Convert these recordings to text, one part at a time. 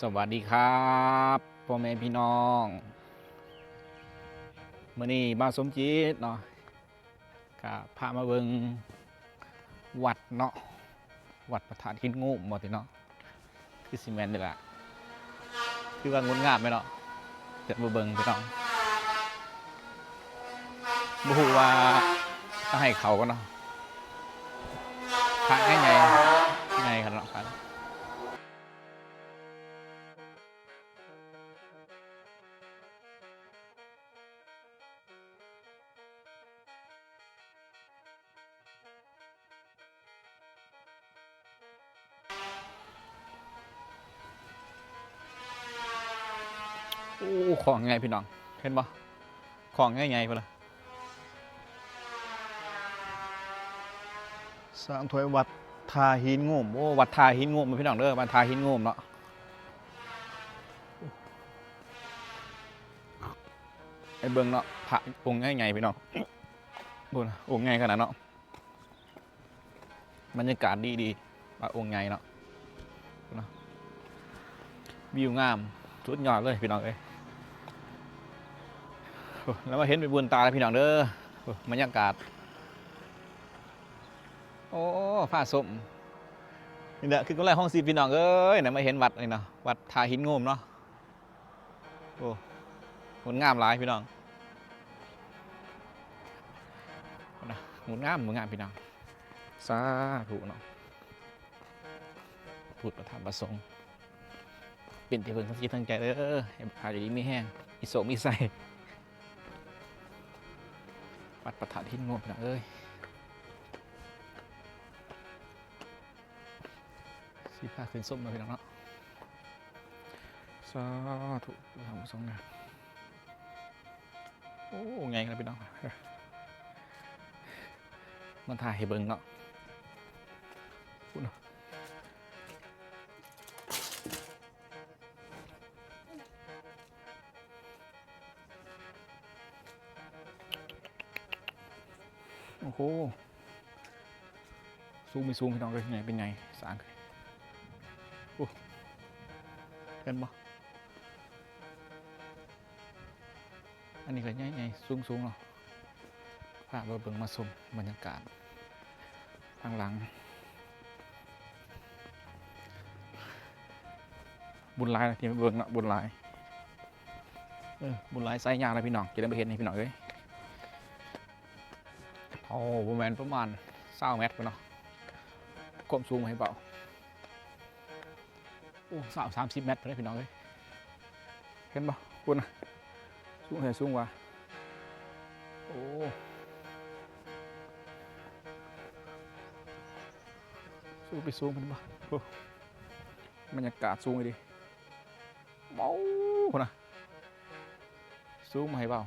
สวัสดีครับพ่อแม่พี่น้องมื่อนี้บ้านสมจิตเนาะก็พามาเบิงวัดเนาะวัดประธานหินงูหมดเนาะคือซีเมนต์นี่แหละคือว่างดงามไหมเนาะเดี๋ยวมาเบิงพี่น้องบูว่าต้องให้เขากันเนาะพระง่ายไงไง โอ้ของไงพี่น้อง เห็นปะของไงไงพอละสร้างถวยวัดทาหินงุ่มโอ้วัดทาหินงุ่มพี่น้องเด้อวัดทาหินงุ่มเนาะไอ้เบิ้งเนาะพระองค์ไงไงพี่น้องบุญองค์ไงขนาดเนาะบรรยากาศดีดีๆพระองค์ไงเนาะเนาะวิวงามสุดยอดเลยพี่น้องเอ้ยโอ้ แล้วมาเห็นเป็นบุญตาเลยพี่น้องเด้อบรรยากาศ โอ้ผ้าสมนี่แหละคือกำไรห้องสีพี่น้องเอ้ยไหนมาเห็นวัดนี่เนาะวัดทาหินงมเนาะโอ้งดงามหลายพี่น้องเอานงดงามงดงามพี่น้องสาธุเนาะพูดประธานประสงค์เป็นที่เพิ่งทั้งคิดทั้งใจเด้อให้พาอยู่ดีมีแห้งมีโศกมีใส่ ปัดประธานที่งบนะเอ้ยสีผ้าขึ้นส้มเลยพี่น้องเนาะสาธุทำสองงานโอ้ไงกันพี่น้องมันถ่ายให้เบิ่งเนาะพูดเนาะ โอ้โหซูมไม่ซูมพี่น้องเลยไงเป็นไงสางโอ้เห็นบ่อันนี้ก็ไงไงสูงสูงเนาะพาเราเบิ่งมาชมบรรยากาศข้างหลัง บุญลายนะที่เบิ่งเนาะบุญลายเออบุญลายไซส์ยาวเลยพี่น้องจะได้ไปเห็นให้พี่น้องเอ้ย โอ้ประมาณประมาณเศร้าเมตรไปเนาะก้มสูงให้เปล่าโอ้สาวสามสิบเมตรไปเลยพี่น้องเลยเห็นปะคุณนะสูงเห็นสูงกว่าโอ้สูงไปสูงเป็นปะบรรยากาศสูงเลยดิเมาคุณนะสูงมาให้เปล่า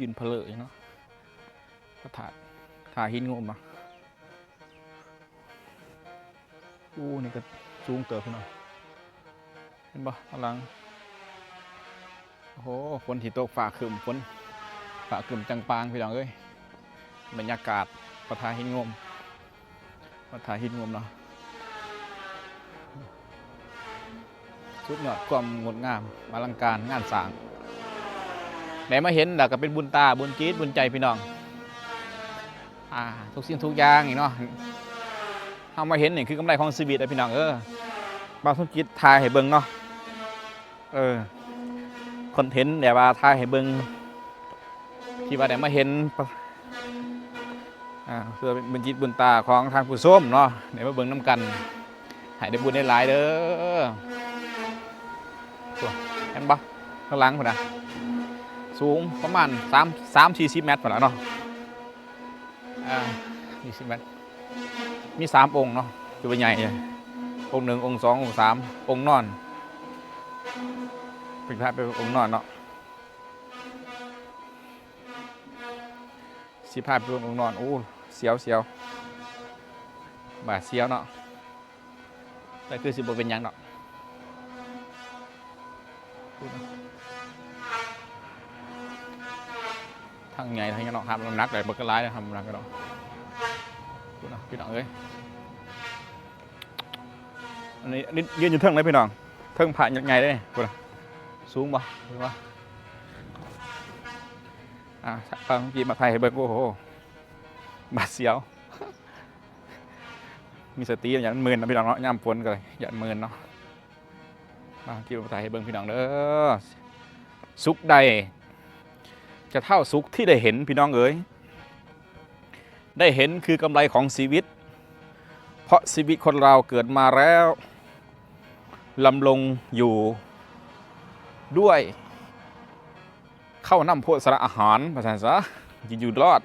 ยืนเพลออยู่เนาะก็ถาดถาหินงมอะอู้นี่ก็สูงเติบขึ้นเนาะเห็นปะพลังโอ้โหฝนที่ตกฝ่าขึ้นฝนฝ่าขึ้นจังปางพี่น้องเอ้ยบรรยากาศประทาหินงมประทาหินงมเนาะสุดยอดความงดงามอลังการงานสร้าง ไหนมาเห็นแล้วก็เป็นบุญตาบุญจีดบุญใจพี่น้องอ่าทุกสิ่งทุกอย่างนี่เนาะเอามาเห็นนี่คือกำไรของชีวิตอะพี่น้องเออบางทุกจิตทายให้เบิ่งเนาะเออคอนเทนต์แบบว่าทายให้เบิ่งที่ว่าได้มาเห็นอ่าเพื่อเป็นบุญจิตบุญตาของทางผู้ส้มเนาะเดี๋ยวมาเบิ่งน้ำกันให้ได้บุญได้หลายเด้อตัวเห็นปะข้างหลังพุ่นนะ สูงประมาณ3 3 40เมตรพอแล้วเนาะอ่า40เมตรมี 3 องค์เนาะคือว่าใหญ่เลยองค์หนึ่งองค์สององค์สามองค์นอนเป็นพระเป็นองค์นอนเนาะสิพาเป็นองค์นอนโอ้เสียวเสียวบาดเสียวเนาะแต่คือสิบเป็นหยังเนาะ รนะทำน้ำหนักกันเนาะดูนะพี่น้องเอ้ยอันนี้อันนี้ยืนอยู่เทิงเลยพี่น้อง เทิงผ่านยังไงได้กูนะสูงบ่สูงบ่อ่าฟังเมื่อกี้มาไทยเบิ่งโอ้โหบาดเสียว มีสติอย่ามันมืนนะพี่น้องเนาะย่ำฝนกันเลยอย่ามันมืนเนาะมาที่มาไทยเบิ่งพี่น้องเด้อสุขใด จะเท่าสุขที่ได้เห็นพี่น้องเอ๋ยได้เห็นคือกำไรของชีวิต เพราะชีวิตคนเราเกิดมาแล้วลำลงอยู่ด้วยเข้านำโพสระอาหารภาษาซะยินอยู่รอด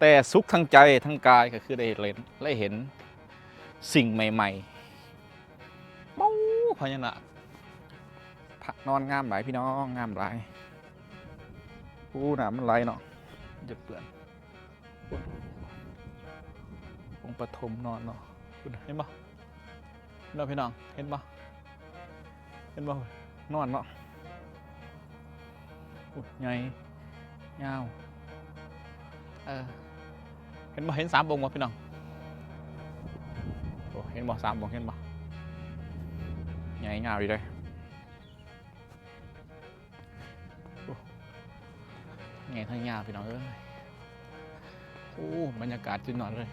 แต่สุขทั้งใจทั้งกายก็คือได้เห็นได้เห็นสิ่งใหม่ๆเมาพญานาคพระนอนงามหลายพี่น้องงามหลาย อู้หนามันไหลเนาะจะเปื่อนองค์ปฐมนอนเนาะคุณเห็นปะเนปะพี่น้องเห็นปะเห็นปะนอนเนาะอุ้ยไงยาวเออเห็นปะเห็นสามองค์ปะพี่น้องโอ้เห็นปะสามองเห็นปะไงยาวดีเลย ไงทั้งยาวพี่น้องเอ้ยโอ้บรรยากาศจุดนอนเลย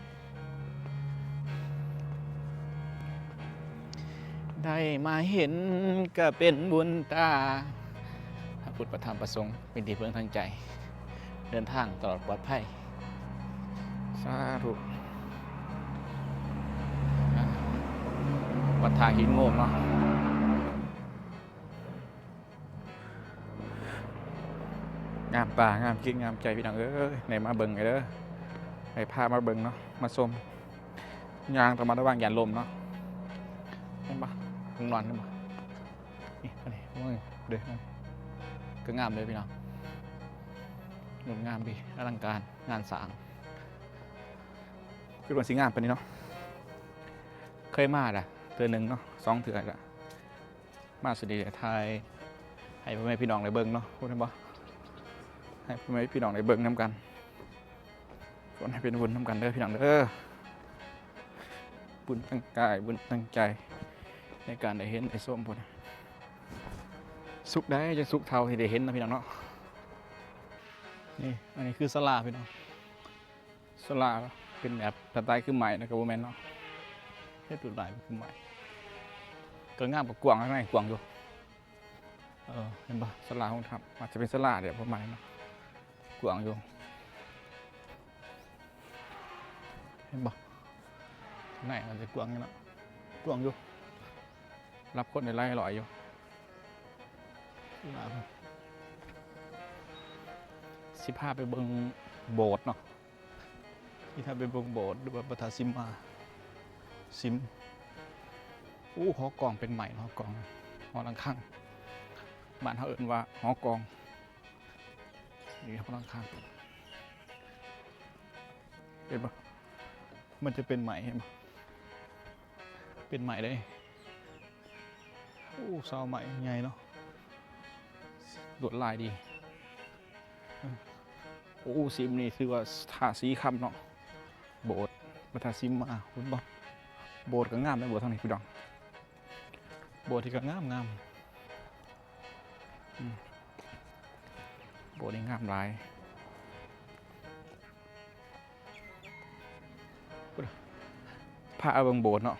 ได้มาเห็นก็เป็นบุญตาพระพุทธประธรรมประสงค์เป็นที่เพื่องทางใจ เดินทางตลอดปลอดภัยสาธุอ่าวัดทาหินโงมเนาะ งามตางามคิดงามใจพี่น้องเอ้ยไหนมาเบิ่งไงเด้อไหนพามาเบิ่งเนาะมาชมยางต้องมาระวังยานลมเนาะเห็นปะคงนอนเห็นปะนี่อันนี้โอ้ยเด้อก็งามเลยพี่น้องงดงามดีอลังการงานสางคือวันสิงามปานนี้เนาะเคยมาด่ะเตือหนึ่งเนาะสองเถื่อละมาสุดดีไทยให้พ่อแม่พี่น้องได้เบิ่งเนาะพูดได้ปะ ให้พ่อแม่พี่น้องได้เบิ่งน้ำกันคนให้เป็นบุญน้ำกันเด้อพี่น้องเด้อบุญตั้งกายบุญตั้งใจ ในการได้เห็นไอ้ส้มพุ่นสุขได้จะสุขเท่าที่ได้เห็นนะพี่น้องเนาะนี่อันนี้คือสลาพี่น้องสลาเป็นแบบสไตล์คือใหม่นะครับโมแมนเนาะเฮ็ดตัวลายเป็นคือใหม่ก็งามกับกวางข้างในกวางอยู่เออเห็นปะสลาของทับอาจจะเป็นสลาเดี๋ยวประมาณนี้เนาะ กวางอยู่เห็นบ่ไหนมันจะกวางอยู่เนาะกวางอยู่ รับคนในไร่ลอยอยู่ลาไปสิพาไปเบิงโบสถ์เนาะที่ถ้าไปเบิงโบสถ์หรือว่าประทาซิมมาซิมอู้หอกองเป็นใหม่เนาะหอกองหอลังข้างบ้านเขาเอิ้นว่าหอกอง นี่ครับพลังคางเห็นปะมันจะเป็นไหมเห็นปะเป็นไหมได้โอ้ซาวไหมใหญ่เนาะลวดลายดีออโอ้ซิมนี่คือว่าทาสีคำเนาะโบสถ์มาทาซิมมาคุณบอกโบสถ์ก็งามได้โบสถ์ทางนี้พี่ดองโบสถ์ที่ก็งามงามอืม โบสถ์นี่งามหลายพูดอะพาเอาบิงโบสถ์เนาะ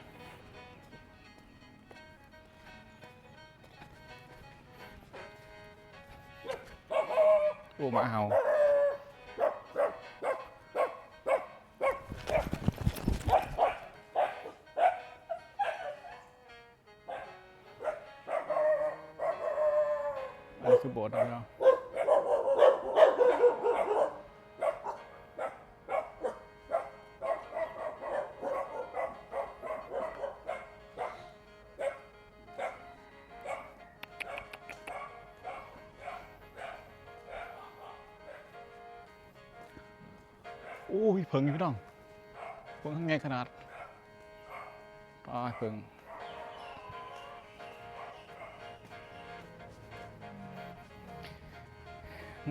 โอ้มาเอาคือโบสถ์เนาะ อ้ยเพิงอยู่พี่น้องเพิงข้างไงขนาดอ้ายเพิง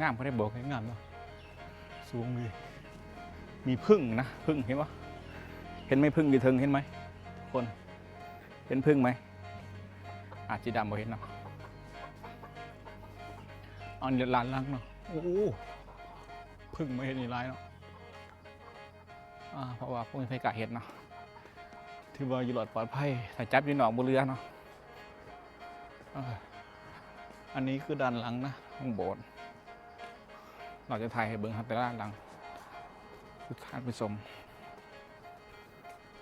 งามเขาได้บอกให้งามเนาะสูงดีมีพึ่งนะพึ่งเห็นปะเห็นไหมพึ่งอยู่เทิงเห็นไหมคนเห็นพึ่งไหมอาจจะดำบ่เห็นเนาะอันเดือดร้านลังเนาะโอ้พึ่งไม่เห็นนี่ร้ายเนาะ เพราะว่าพวกนี้ไฟกะเห็ดเนาะถือว่าอยู่หลอดปลอดภัยถ้าจับอยู่หนองบนเรือเนาะอันนี้คือด้านหลังนะของโบสถ์เราจะถ่ายให้เบิ้งครับแต่ด้านหลังคือท่านผู้ชม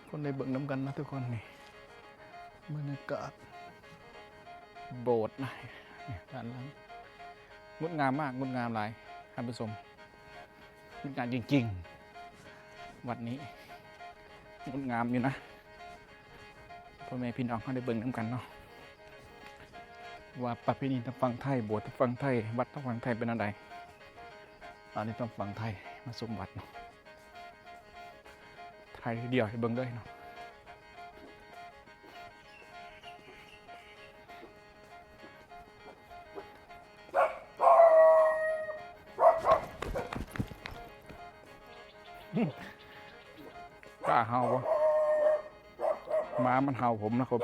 คนในเบิ้งน้ำกันนะทุกคนนี่บรรยากาศโบสถ์นะด้านหลังงดงามมากงดงามหลายท่านผู้ชมงดงามจริง ๆ วัดนี้งดงามอยู่นะพ่อแม่พี่น้องเขาได้เบิ่งน้ำกันเนาะว่าประเพณีทางฝั่งไทยบสถ์ทางฝั่งไทย วัดทางฝั่งไทยเป็นอะไรตอนนี้ต้องฝั่งไทยมาสมวัดเนาะไทยเดียวให้เบิ่งด้วยเนาะ เห่าปะหมามันเห่าผมนะครับ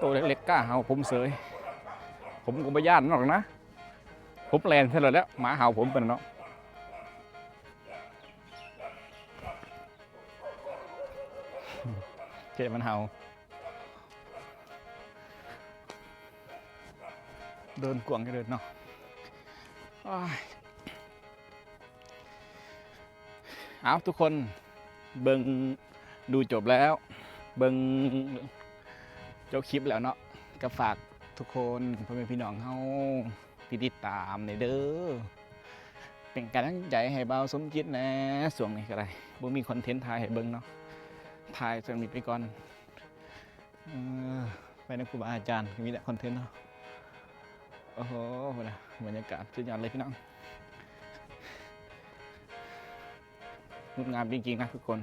ตัวเล็กๆกล้าเห่าผมเสย ผมก็ไม่ย่านหรอกนะ ผมแลนเท่าไหร่แล้ว หมาเห่าผมเป็นเนาะเจมันเห่า เดินกวางก็เดินเนาะอ้ายเอาทุกคนเบิงดูจบแล้ว เบิงเจ้าคลิปแล้วเนาะก็ฝากทุกคนพ่อแม่พี่น้องเฮาที่ติดตามในเด้อเป็นกำลังใจให้เบาสมจิตนะส่วงนี้ก็ได้บ่มีคอนเทนต์ถ่ายให้เบิงเนาะถ่ายส่วนนี้ไปก่อนออไปนะครูบาอาจารย์มีแต่คอนเทนต์เนาะ อ้โหนะบรรยากาศสุดยอดเลยพี่น้องงดงามจริงๆนะทุกคน